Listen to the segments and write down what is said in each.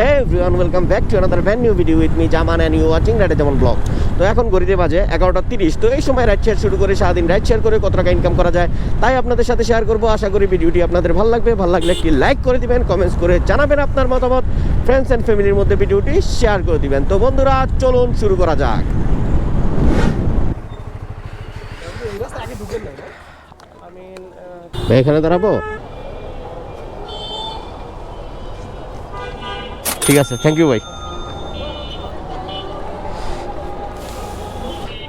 Hey everyone welcome back to another brand new video with me Zaman and you watching Rider যেমন vlog তো এখন ঘড়িতে বাজে এগারোটা তিরিশ। তো এই সময় রাইড শেয়ার শুরু করে সারাদিন রাইড শেয়ার করে কত টাকা ইনকাম করা যায় তাই আপনাদের সাথে শেয়ার করব। আশা করি ভিডিওটি আপনাদের ভালো লাগবে। ভালো লাগলে একটি লাইক করে দিবেন কমেন্টস করে জানাবেন আপনার মতামত। ফ্রেন্ডস অ্যান্ড ফ্যামিলির মধ্যে ভিডিওটি শেয়ার করে দিবেন। তো বন্ধুরা চলুন শুরু করা যাক। এখানে দাঁড়াবো? ঠিক আছে থ্যাংক ইউ ভাই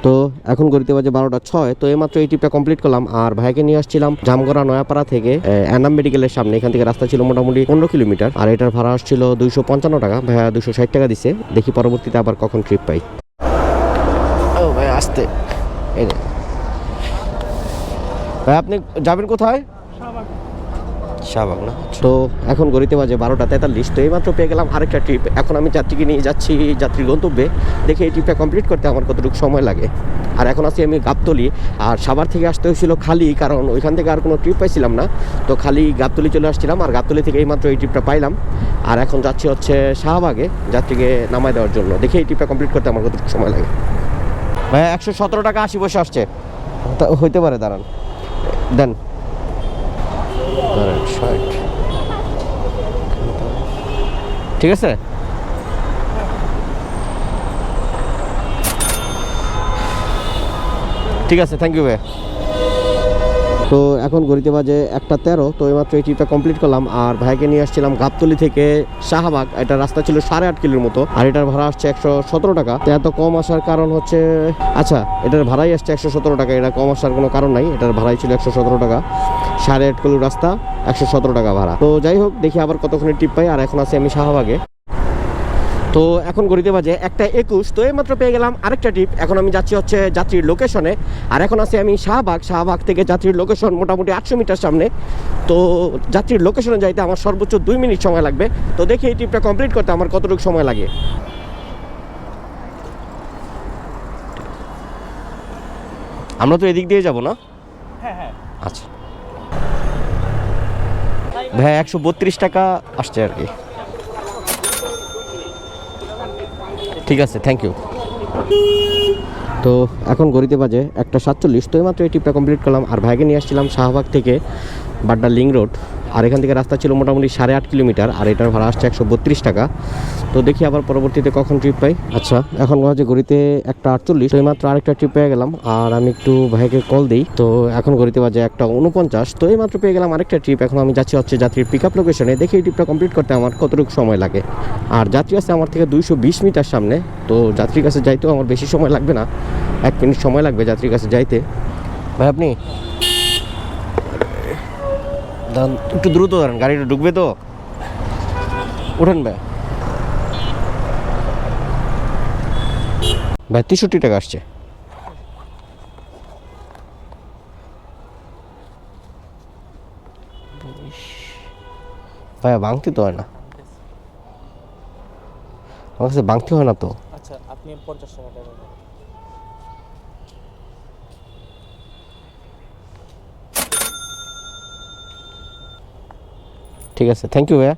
তো এখন গড়িতে বাজে বারোটা ছয় তো এইমাত্র এই ট্রিপটা কমপ্লিট করলাম। আর ভাইকে নিয়ে আসছিলাম জামগড়া নয়াপাড়া থেকে এ, অ্যানাম মেডিকেলের সামনে। এখান থেকে রাস্তা ছিল মোটামুটি পনেরো কিলোমিটার। আর এটার ভাড়া আসছিল দুইশো পঞ্চান্ন টাকা। ভাইয়া দুশো ষাট টাকা দিছে। দেখি পরবর্তীতে আবার কখন ট্রিপ পাই। ও ভাই আসতে। এই ভাই আপনি যাবেন কোথায়? শাহবাগ না? তো এখন গড়িতে বাজে বারোটা তেতাল্লিশ, তো এইমাত্র পেয়ে গেলাম আরেকটা ট্রিপ এখন আমি যাত্রীকে নিয়ে যাচ্ছি যাত্রীর গন্তব্যে। দেখে এই ট্রিপটা কমপ্লিট করতে আমার কতটুকু সময় লাগে। আর এখন আছি আমি গাবতলি, আর সাভার থেকে আসতে হয়েছিল খালি, কারণ ওইখান থেকে আর কোনো ট্রিপ পাইছিলাম না। তো খালি গাবতলি চলে আসছিলাম, আর গাবতলি থেকে এইমাত্র এই ট্রিপটা পাইলাম। আর এখন যাচ্ছি হচ্ছে শাহবাগে, যাত্রীকে নামায় দেওয়ার জন্য। দেখে এই ট্রিপটা কমপ্লিট করতে আমার কতটুকু সময় লাগে। ভাই একশো সতেরো টাকা আশি পয়সা আসছে। হইতে পারে, দাঁড়ান। দেন। ঠিক আছে? ঠিক আছে থ্যাংক ইউ ভাই। তো এখন গড়িতে বাজে একটা তেরো, তো এইমাত্র এই ট্রিপটা কমপ্লিট করলাম। আর ভাইকে নিয়ে আসছিলাম গাবতলি থেকে শাহবাগ। এটা রাস্তা ছিল সাড়ে আট কিলোর মতো, আর এটার ভাড়া আসছে একশো সতেরো টাকা। তো এত কম আসার কারণ হচ্ছে আচ্ছা এটার ভাড়াই আসছে একশো সতেরো টাকা। এটা কম আসার কোনো কারণ নাই, এটার ভাড়াই ছিল একশো সতেরো টাকা। সাড়ে আট কিলোর রাস্তা, একশো সতেরো টাকা ভাড়া। তো যাই হোক, দেখি আবার কতক্ষণে ট্রিপ পাই। আর এখন আছি আমি শাহবাগে। তো এখন গড়িতে বাজে একটা একুশ তো এইমাত্র পেয়ে গেলাম আরেকটা ট্রিপ এখন আমি যাচ্ছি হচ্ছে যাত্রীর লোকেশনে আর এখন আছি আমি শাহবাগ। শাহবাগ থেকে যাত্রীর লোকেশন মোটামুটি আটশো মিটার সামনে। তো যাত্রীর লোকেশনে যাইতে আমার সর্বোচ্চ দুই মিনিট সময় লাগবে। তো দেখি এই ট্রিপটা কমপ্লিট করতে আমার কতটুকু সময় লাগে। আমরা তো এদিক দিয়ে যাব না? আচ্ছা। ভাই একশো বত্রিশ টাকা আসছে আর কি। ঠিক আছে থ্যাংক ইউ তো এখন গড়িতে বাজে একটা সাতচল্লিশ, তো এইমাত্র এই ট্রিপটা কমপ্লিট করলাম। আর ভাইকে নিয়ে আসছিলাম শাহবাগ থেকে বাড্ডা লিং রোড। আর এখান থেকে রাস্তা ছিল মোটামুটি সাড়ে আট কিলোমিটার, আর এটার ভাড়া আসছে একশো বত্রিশ টাকা। তো দেখি আবার পরবর্তীতে কখন ট্রিপ পাই। আচ্ছা এখন বাজে গড়িতে একটা আটচল্লিশ, তো এইমাত্র আরেকটা ট্রিপ পেয়ে গেলাম। আর আমি একটু ভাইকে কল দিই, তো এখন গড়িতে বাজে একটা উনপঞ্চাশ তো এইমাত্র পেয়ে গেলাম আরেকটা ট্রিপ এখন আমি যাচ্ছি হচ্ছে যাত্রীর পিক আপ লোকেশনে দেখি এই ট্রিপটা কমপ্লিট করতে আমার কতটুকু সময় লাগে। আর যাত্রী আছে আমার থেকে দুইশো বিশ মিটার সামনে, তো যাত্রীর কাছে যাইতেও আমার বেশি সময় লাগবে না। এক মিনিট সময় লাগবে যাত্রীর কাছে যাইতে। ভাই, আপনি? দাঁড়ান, একটু দ্রুত দাঁড়ান গাড়িটা ঢুকবে তো? উঠেন ভাই। ভাই তেষট্টি টাকা আসছে। ভাই ভাঙতি তো হয় না। আমার কাছে ভাঙতি হয় না তো? আচ্ছা আপনি পঞ্চাশ টাকা ঠিক আছে থ্যাংক ইউ ভাইয়া।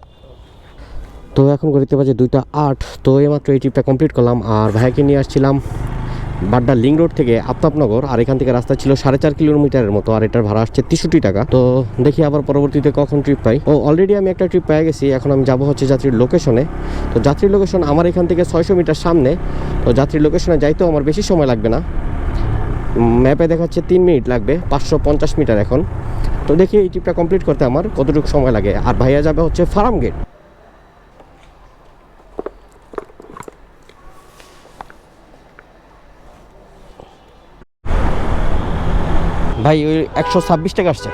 তো এখন গড়িতে বাজে দুইটা আট, তো এইমাত্র এই ট্রিপটা কমপ্লিট করলাম। আর ভাইকে নিয়ে আসছিলাম বাড্ডা লিং রোড থেকে আফতাবনগর, আর এখান থেকে রাস্তা ছিল সাড়ে চার কিলোমিটারের মতো, আর এটার ভাড়া আসছে তেষট্টি টাকা। তো দেখি আবার পরবর্তীতে কখন ট্রিপ পাই। ও অলরেডি আমি একটা ট্রিপ পেয়ে গেছি, এখন আমি যাব হচ্ছে যাত্রীর লোকেশনে তো যাত্রীর লোকেশন আমার এখান থেকে ছয়শো মিটার সামনে। তো যাত্রীর লোকেশনে যাইতেও আমার বেশি সময় লাগবে না। ম্যাপে দেখাচ্ছে তিন মিনিট লাগবে, পাঁচশো পঞ্চাশ মিটার এখন। তো দেখি এই ট্রিপটা কমপ্লিট করতে আমার কতটুকু সময় লাগে। আর ভাইয়া যাবে হচ্ছে ফার্ম গেট ভাই, ওই একশো ছাব্বিশ টাকা আসছে।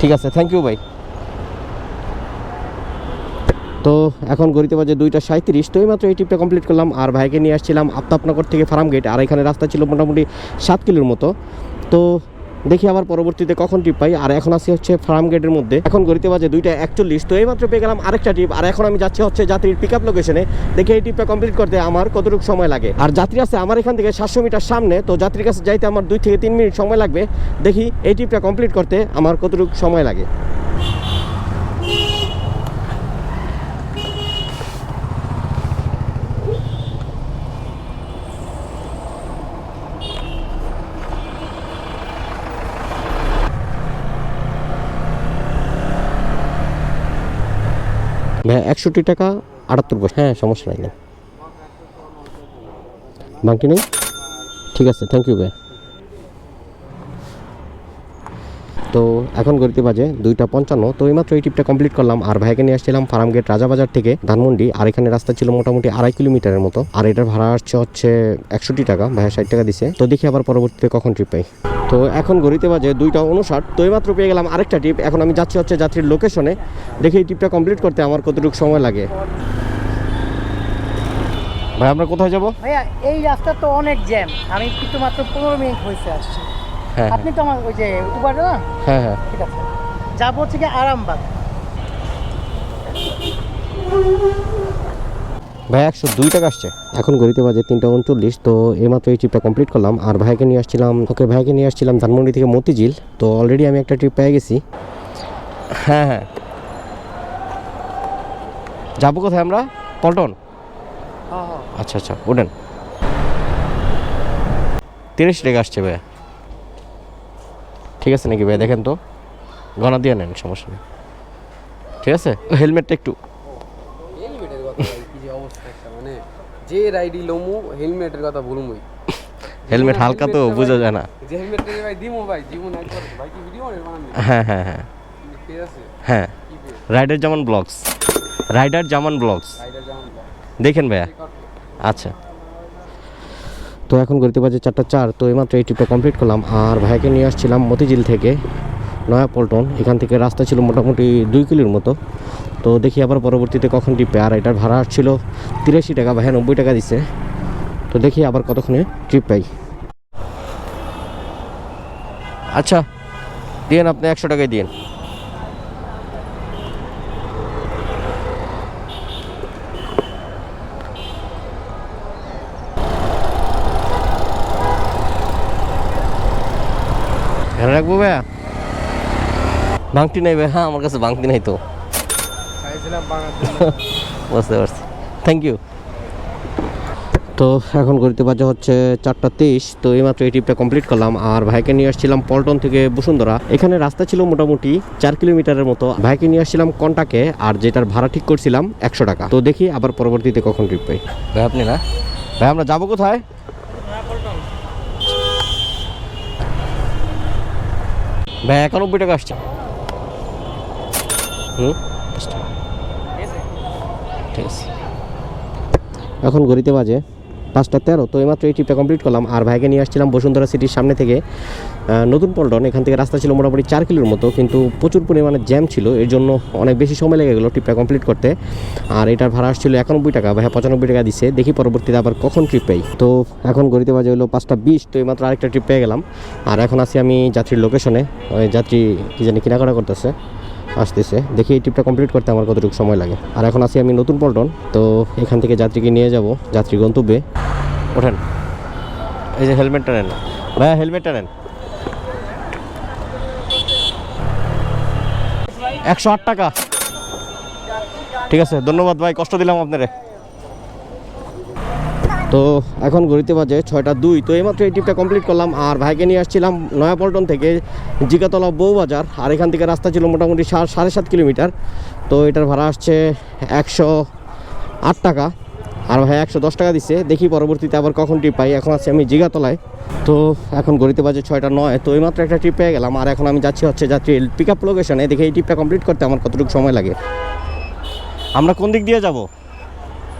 ঠিক আছে। থ্যাংক ইউ ভাই। তো এখন গড়িতে বাজে দুইটা সাঁত্রিশ তো এইমাত্র এই ট্রিপটা কমপ্লিট করলাম। আর ভাইকে নিয়ে আসছিলাম আফতাবনগর থেকে ফার্ম গেট আর এখানে রাস্তা ছিল মোটামুটি সাত কিলোর মতো। তো দেখি আবার পরবর্তীতে কখন ট্রিপ পাই। আর এখন আসি হচ্ছে ফার্ম গেটের মধ্যে। এখন গড়িতে বাজে দুইটা একচল্লিশ। তো এইমাত্র পেয়ে গেলাম আরেকটা ট্রিপ আর এখন আমি যাচ্ছি হচ্ছে যাত্রীর পিক আপ লোকেশনে দেখি এই ট্রিপটা কমপ্লিট করতে আমার কতটুকু সময় লাগে। আর যাত্রী আছে আমার এখান থেকে সাতশো মিটার সামনে। তো যাত্রীর কাছে যাইতে আমার দুই থেকে তিন মিনিট সময় লাগবে। দেখি এই ট্রিপটা কমপ্লিট করতে আমার কতটুকু সময় লাগে ভাই একষট্টি টাকা, আটাত্তর পয়সা হ্যাঁ সমস্যা নাই না বাকি নেই? ঠিক আছে থ্যাংক ইউ ভাই। তো এখন গড়িতে বাজে দুইটা পঞ্চান্ন, তো এইমাত্র এই ট্রিপটা কমপ্লিট করলাম। আর ভাইকে নিয়ে আসছিলাম ফার্মগেট রাজাবাজার থেকে ধানমন্ডি, আর এখানে রাস্তা ছিল মোটামুটি আড়াই কিলোমিটারের মতো। আর এটার ভাড়া আসছে হচ্ছে একষট্টি টাকা, ভাইয়া ষাট টাকা দিছে। তো দেখি আবার পরবর্তীতে কখন ট্রিপ পাই। তো এখন গড়িতে বাজে দুইটা উনষাট। তো এইমাত্র পেয়ে গেলাম আরেকটা টিপ। এখন আমি যাচ্ছি হচ্ছে যাত্রীর লোকেশনে দেখি এই ট্রিপটা কমপ্লিট করতে আমার কতটুকু সময় লাগে। ভাই আমরা কোথায় যাব? ভাইয়া এই রাস্তা তো অনেক জ্যাম। আমি কিন্তু মাত্র পনেরো মিনিট হয়েছে আসছি। হ্যাঁ আপনি তো আমার ওই যে উবার না? হ্যাঁ হ্যাঁ। ঠিক আছে। যাব হচ্ছে কি আরামবাগ। ভাই একশো দুই টাকা আসছে। এখন গড়িতে বাজে তিনটা উনচল্লিশ তো এইমাত্র এই ট্রিপটা কমপ্লিট করলাম। আর ভাইকে নিয়ে আসছিলাম ওকে ভাইকে নিয়ে আসছিলাম ধানমন্ডি থেকে মতিঝিল। তো অলরেডি আমি একটা ট্রিপ পেয়ে গেছি। হ্যাঁ হ্যাঁ। যাব কোথায় আমরা? পল্টন? আচ্ছা আচ্ছা ওঠেন তিরিশ টাকা আসছে ভাইয়া। ঠিক আছে নাকি ভাই দেখেন তো। গণা দিয়ে নেন সমস্যা নেই। ঠিক আছে? হেলমেটটা একটু হেলমেটের কথা ভাই কি যে অবস্থা একটা মানে যে রাইডি লমু হেলমেটের কথা বলমুই। হেলমেট হালকা তো বোঝা যায় না। যে হেলমেটটা ভাই দিমু ভাই জীবন একবার। ভাই কি ভিডিও হ্যাঁ হ্যাঁ হ্যাঁ। হ্যাঁ। Rider Zaman vlogs Rider Zaman vlogs দেখেন ভাইয়া। আচ্ছা। তো এখন গড়িতে বাজে চারটা চার তো এইমাত্র এই ট্রিপটা কমপ্লিট করলাম। আর ভাইকে নিয়ে আসছিলাম মতিঝিল থেকে। নয়া পল্টন, এখান থেকে রাস্তা ছিল মোটামুটি দুই কিলোর মতো। তো দেখি আবার পরবর্তীতে কখন ট্রিপে আর এটার ভাড়া ছিল তিরাশি টাকা ভাইয়া নব্বই টাকা দিছে। তো দেখি আবার কতক্ষণে ট্রিপ পাই। আচ্ছা দিন আপনি একশো টাকায় দিন রাখব ভাইয়া? ভাঙতি নাই ভাই হ্যাঁ আমার কাছে ভাঙতি নাই তো। বুঝতে পারছি। থ্যাংক ইউ তো এখন ঘড়িতে বাজে হচ্ছে চারটা তেইশ তো এইমাত্র এই ট্রিপটা কমপ্লিট করলাম। আর ভাইকে নিয়ে আসছিলাম পল্টন থেকে বসুন্ধরা। এখানে রাস্তা ছিল মোটামুটি চার কিলোমিটারের মতো। ভাইকে নিয়ে আসছিলাম কন্টাকে আর যেটার ভাড়া ঠিক করছিলাম একশো টাকা। তো দেখি আবার পরবর্তীতে কখন ট্রিপ পাই। ভাই আপনি না? ভাই আমরা যাব কোথায়? ভাই একানব্বই টাকা আসছে। হুম? ঠিক আছে এখন ঘড়িতে বাজে পাঁচটা তেরো তো এইমাত্র এই ট্রিপটা কমপ্লিট করলাম। আর ভাইকে নিয়ে আসছিলাম বসুন্ধরা সিটির সামনে থেকে। নতুন পল্টন এখান থেকে রাস্তা ছিল মোটামুটি চার কিলোর মতো কিন্তু প্রচুর পরিমাণে জ্যাম ছিল এর জন্য অনেক বেশি সময় লেগে গেলো ট্রিপটা কমপ্লিট করতে। আর এটার ভাড়া আসছিল একানব্বই টাকা ভাইয়া পঁচানব্বই টাকা দিছে দেখি পরবর্তীতে আবার কখন ট্রিপ পাই। তো এখন ঘড়িতে বাজে হলো পাঁচটা বিশ তো এইমাত্র আরেকটা ট্রিপ পেয়ে গেলাম। আর এখন আসি আমি যাত্রীর লোকেশনে ওই যাত্রী কী জানি কেনাকাটা করতেছে। আসতেছে। দেখি এই ট্রিপটা কমপ্লিট করতে আমার কতটুকু সময় লাগে। আর এখন আছি আমি নতুন পল্টন, তো এখান থেকে যাত্রীকে নিয়ে যাব, যাত্রী গন্তব্যে। ওঠেন। এই যে হেলমেটটা নেন। ভাইয়া, হেলমেটটা নেন। একশো আট টাকা। ঠিক আছে, ধন্যবাদ ভাই, কষ্ট দিলাম আপনারে। তো এখন ঘড়িতে বাজে ছয়টা দুই। তো এইমাত্র এই ট্রিপটা কমপ্লিট করলাম আর ভাইকে নিয়ে আসছিলাম নয়াপল্টন থেকে জিগাতলা বউবাজার। আর এখান থেকে রাস্তা ছিল মোটামুটি সাড়ে সাত কিলোমিটার। তো এটার ভাড়া আসছে একশো আট টাকা। আর ভাই একশো দশ টাকা দিচ্ছে। দেখি পরবর্তীতে আবার কখন ট্রিপ পাই। এখন আছি আমি জিগাতলায়। তো এখন ঘড়িতে বাজে ছয়টা নয়। তো এইমাত্র একটা ট্রিপ পেয়ে গেলাম। আর এখন আমি যাচ্ছি হচ্ছে যাত্রী পিক আপ লোকেশনে দেখি এই ট্রিপটা কমপ্লিট করতে আমার কতটুকু সময় লাগে। আমরা কোন দিক দিয়ে যাব?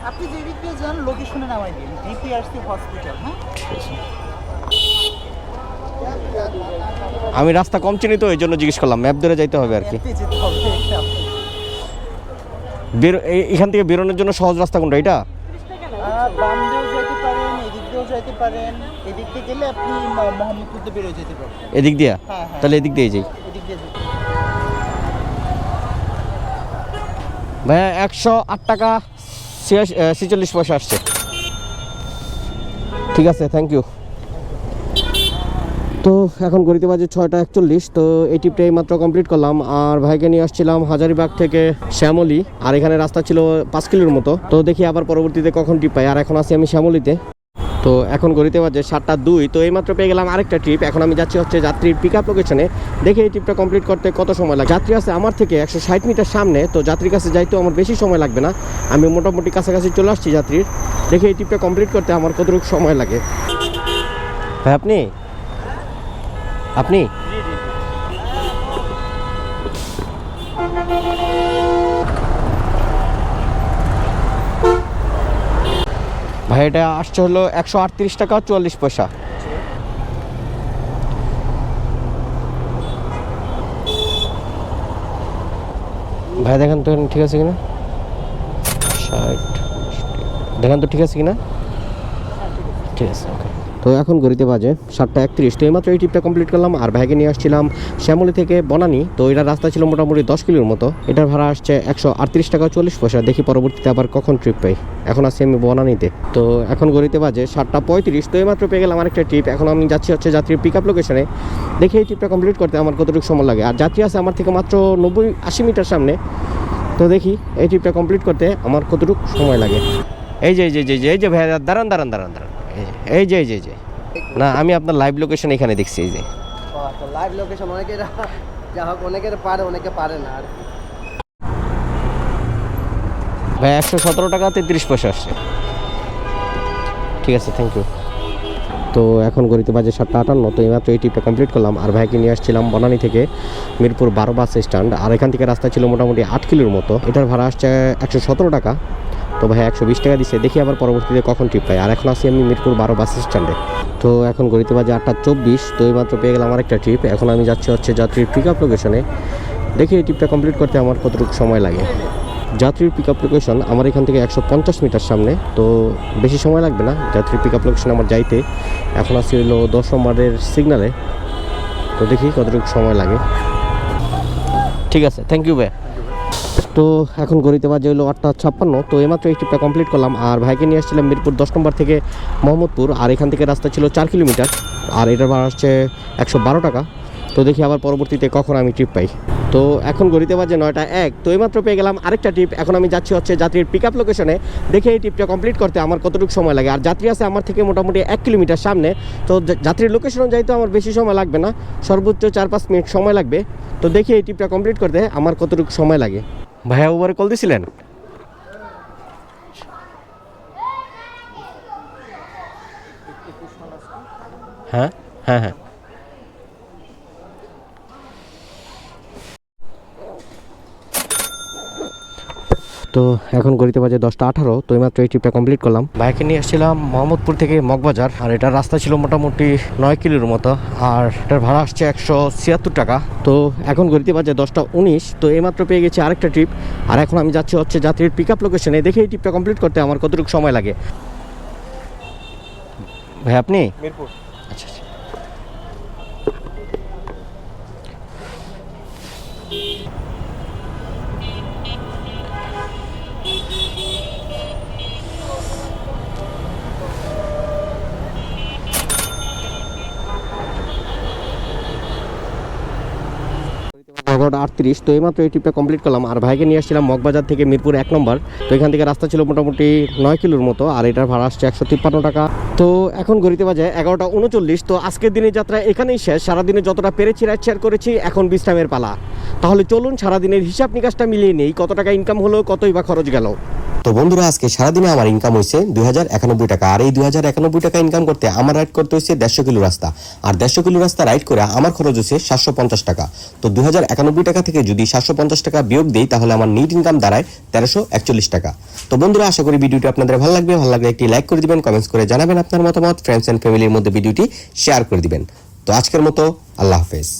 আপনি যে দিক দিয়ে যান লোকেশনে নামাই দিন। হসপিটাল হ্যাঁ? আমি রাস্তা কম চিনি তো এই জন্য জিজ্ঞেস করলাম। ম্যাপ ধরে যাইতে হবে আর কি। এখান থেকে বেরোনোর জন্য সহজ রাস্তা কোনটা এটা বাম যেতে পারেন এদিক দিয়েও যাইতে পারেন। এদিক দিয়ে গেলে আপনি মোহাম্মদপুর দিয়ে বেরোয় যেতে পারবেন। এদিক দিয়া? হ্যাঁ হ্যাঁ। তাহলে এদিক দিয়ে যাই। এদিক দিয়ে ভাইয়া একশো আট টাকা ছিয়াশি ছেচল্লিশ পয়সা আসছে। ঠিক আছে থ্যাংক ইউ তো এখন গড়িতে বাজে ছয়টা একচল্লিশ, তো এই টিপটা মাত্র কমপ্লিট করলাম। আর ভাইকে নিয়ে আসছিলাম হাজারিবাগ থেকে শ্যামলি, আর এখানে রাস্তা ছিল পাঁচ কিলোর মতো। তো দেখি আবার পরবর্তীতে কখন টিপ পাই। আর এখন আছি আমি শ্যামলিতে। তো এখন গড়িতে বাজে সাতটা দুই, তো এইমাত্র পেয়ে গেলাম আরেকটা ট্রিপ এখন আমি যাচ্ছি হচ্ছে যাত্রীর পিক আপ লোকেশনে দেখে এই ট্রিপটা কমপ্লিট করতে কত সময় লাগে। যাত্রী আছে আমার থেকে একশো ষাট মিটার সামনে, তো যাত্রীর কাছে যাইতেও আমার বেশি সময় লাগবে না। আমি মোটামুটি কাছাকাছি চলে আসছি যাত্রীর। দেখে এই ট্রিপটা কমপ্লিট করতে আমার কতটুকু সময় লাগে। ভাই, আপনি? আপনি? ভাই, এটা আসছে হলো একশো আটত্রিশ টাকা চুয়াল্লিশ পয়সা। ভাই, দেখেন তো ঠিক আছে কিনা? ষাট দেখেন তো ঠিক আছে কিনা? ঠিক আছে ওকে তো এখন ঘড়িতে বাজে সাতটা একত্রিশ। তো এইমাত্র এই ট্রিপটা কমপ্লিট করলাম, আর ভাইকে নিয়ে আসছিলাম শ্যামলি থেকে বনানি। তো এটার রাস্তা ছিল মোটামুটি দশ কিলোর মতো। এটার ভাড়া আসছে একশো আটত্রিশ টাকা চল্লিশ পয়সা। দেখি পরবর্তীতে আবার কখন ট্রিপ পাই। এখন আছি আমি বনানিতে। তো এখন ঘড়িতে বাজে সাতটা পঁয়ত্রিশ। তো এইমাত্র পেয়ে গেলাম আরেকটা ট্রিপ এখন আমি যাচ্ছি হচ্ছে যাত্রীর পিক আপ লোকেশনে দেখি এই ট্রিপটা কমপ্লিট করতে আমার কতটুকু সময় লাগে। আর যাত্রী আছে আমার থেকে মাত্র নব্বই আশি মিটার সামনে। তো দেখি এই ট্রিপটা কমপ্লিট করতে আমার কতটুকু সময় লাগে। এই যে এই যে এই যে এই যে ভাই দাঁড়ান দাঁড়ান দাঁড়ান দাঁড়ান। এই যে এই যে যে। না আমি আপনার লাইভ লোকেশন এখানে দেখছি এই যে। লাইভ লোকেশন অনেকের যা হোক অনেকের পারে অনেকে পারে না আর ভাই একশো সতেরো টাকা তেত্রিশ পয়সা আসছে। ঠিক আছে থ্যাংক ইউ তো এখন গড়িতে বাজে সাতটা আটান্ন তো এইমাত্র এই ট্রিপটা কমপ্লিট করলাম। আর ভাইকে নিয়ে আসছিলাম বনানি থেকে মিরপুর বারো বাস স্ট্যান্ড আর এখান থেকে রাস্তা ছিল মোটামুটি আট কিলোর মতো। এটার ভাড়া আসছে একশো সতেরো টাকা। তো ভাই একশো বিশ টাকা দিচ্ছে দেখি আবার পরবর্তীতে কখন ট্রিপ পাই। আর এখন আসি আমি মিরপুর বারো বাস স্ট্যান্ডে তো এখন গড়িতে বাজে আটটা চব্বিশ, তো এইমাত্র পেয়ে গেলাম আমার আরেকটা ট্রিপ এখন আমি যাচ্ছি হচ্ছে যাত্রীর পিক আপ লোকেশনে দেখি এই ট্রিপটা কমপ্লিট করতে আমার কতটুকু সময় লাগে। যাত্রীর পিক আপ লোকেশন আমার এখান থেকে একশো পঞ্চাশ মিটার সামনে, তো বেশি সময় লাগবে না যাত্রীর পিক আপ লোকেশন আমার যাইতে। এখন আসি হলো দশ নম্বরের সিগনালে তো দেখি কতটুকু সময় লাগে। ঠিক আছে থ্যাংক ইউ ভাই। তো এখন গড়িতে বাজে হলো আটটা ছাপ্পান্ন। তো এইমাত্র এই ট্রিপটা কমপ্লিট করলাম। আর ভাইকে নিয়ে আসছিলাম মিরপুর দশ নম্বর থেকে মোহাম্মদপুর। আর এখান থেকে রাস্তা ছিল চার কিলোমিটার। আর এটার ভাড়া আসছে একশো বারো টাকা। তো দেখি আবার পরবর্তীতে কখন আমি ট্রিপ পাই। তো এখন গড়িতে বাজে নয়টা এক। তো এইমাত্র পেয়ে গেলাম আরেকটা ট্রিপ এখন আমি যাচ্ছি হচ্ছে যাত্রীর পিক আপ লোকেশনে দেখে এই ট্রিপটা কমপ্লিট করতে আমার কতটুকু সময় লাগে। আর যাত্রী আছে আমার থেকে মোটামুটি এক কিলোমিটার সামনে। তো যাত্রীর লোকেশনে যাইতে আমার বেশি সময় লাগবে না। সর্বোচ্চ চার পাঁচ মিনিট সময় লাগবে। তো দেখি এই ট্রিপটা কমপ্লিট করতে আমার কতটুকু সময় লাগে। ভাইয়া উবারে কল দিছিলেন? হ্যাঁ হ্যাঁ হ্যাঁ। তো এখন গড়িতে বাজে দশটা আঠারো তো এইমাত্র এই ট্রিপটা কমপ্লিট করলাম। বাইকে নিয়ে এসেছিলাম মোহাম্মদপুর থেকে মগবাজার আর এটার রাস্তা ছিল মোটামুটি নয় কিলোর মতো আর এটার ভাড়া আসছে একশো ছিয়াত্তর টাকা। তো এখন গড়িতে বাজে দশটা উনিশ তো এইমাত্র পেয়ে গেছি আরেকটা ট্রিপ আর এখন আমি যাচ্ছি হচ্ছে যাত্রীর পিক আপ লোকেশনে দেখে এই ট্রিপটা কমপ্লিট করতে আমার কতটুকু সময় লাগে। ভাই আপনি? মিরপুর। আচ্ছা আচ্ছা এগারোটা আটত্রিশ। তো এইমাত্র এই ট্রিপটা কমপ্লিট করলাম। আর ভাইকে নিয়ে আসছিলাম মগবাজার থেকে মিরপুর এক নম্বর। তো এখান থেকে রাস্তা ছিল মোটামুটি নয় কিলোর মতো, আর এটার ভাড়া আসছে একশো তিপ্পান্ন টাকা। তো এখন গড়িতে বাজে এগারোটা উনচল্লিশ। তো আজকের দিনের যাত্রা এখানেই শেষ। সারাদিনে যতটা পেরেছি রাইড শেয়ার করেছি, এখন বিশ্রামের পালা। তাহলে চলুন সারাদিনের হিসাব নিকাশটা মিলিয়ে নেই। কত টাকা ইনকাম হলো, কতই বা খরচ গেল। তো বন্ধুরা, আজকে সারাদিনে আমার ইনকাম হয়েছে দুই হাজার একানব্বই টাকা। আর এই দুই হাজার একানব্বই টাকা ইনকাম করতে আমার রাইড করতে হয়েছে দেড়শো কিলো রাস্তা। আর দেড়শো কিলো রাস্তা রাইড করে আমার খরচ হয়েছে সাতশো পঞ্চাশ টাকা। তো দুই হাজার একানব্বই টাকা থেকে যদি সাতশো পঞ্চাশ টাকা বিয়োগ দেই, তাহলে আমার নিট ইনকাম দাঁড়ায় তেরোশো টাকা। তো বন্ধুরা, আশা করি ভিডিওটি আপনাদের ভালো লাগবে। ভালো লাগলে একটি লাইক করে দিবেন কমেন্টস করে জানাবেন আপনার মতামত ফ্রেন্ডস অ্যান্ড ফ্যামিলির মধ্যে ভিডিওটি শেয়ার করে দিবেন। তো আজকের মতো আল্লাহ হাফেজ।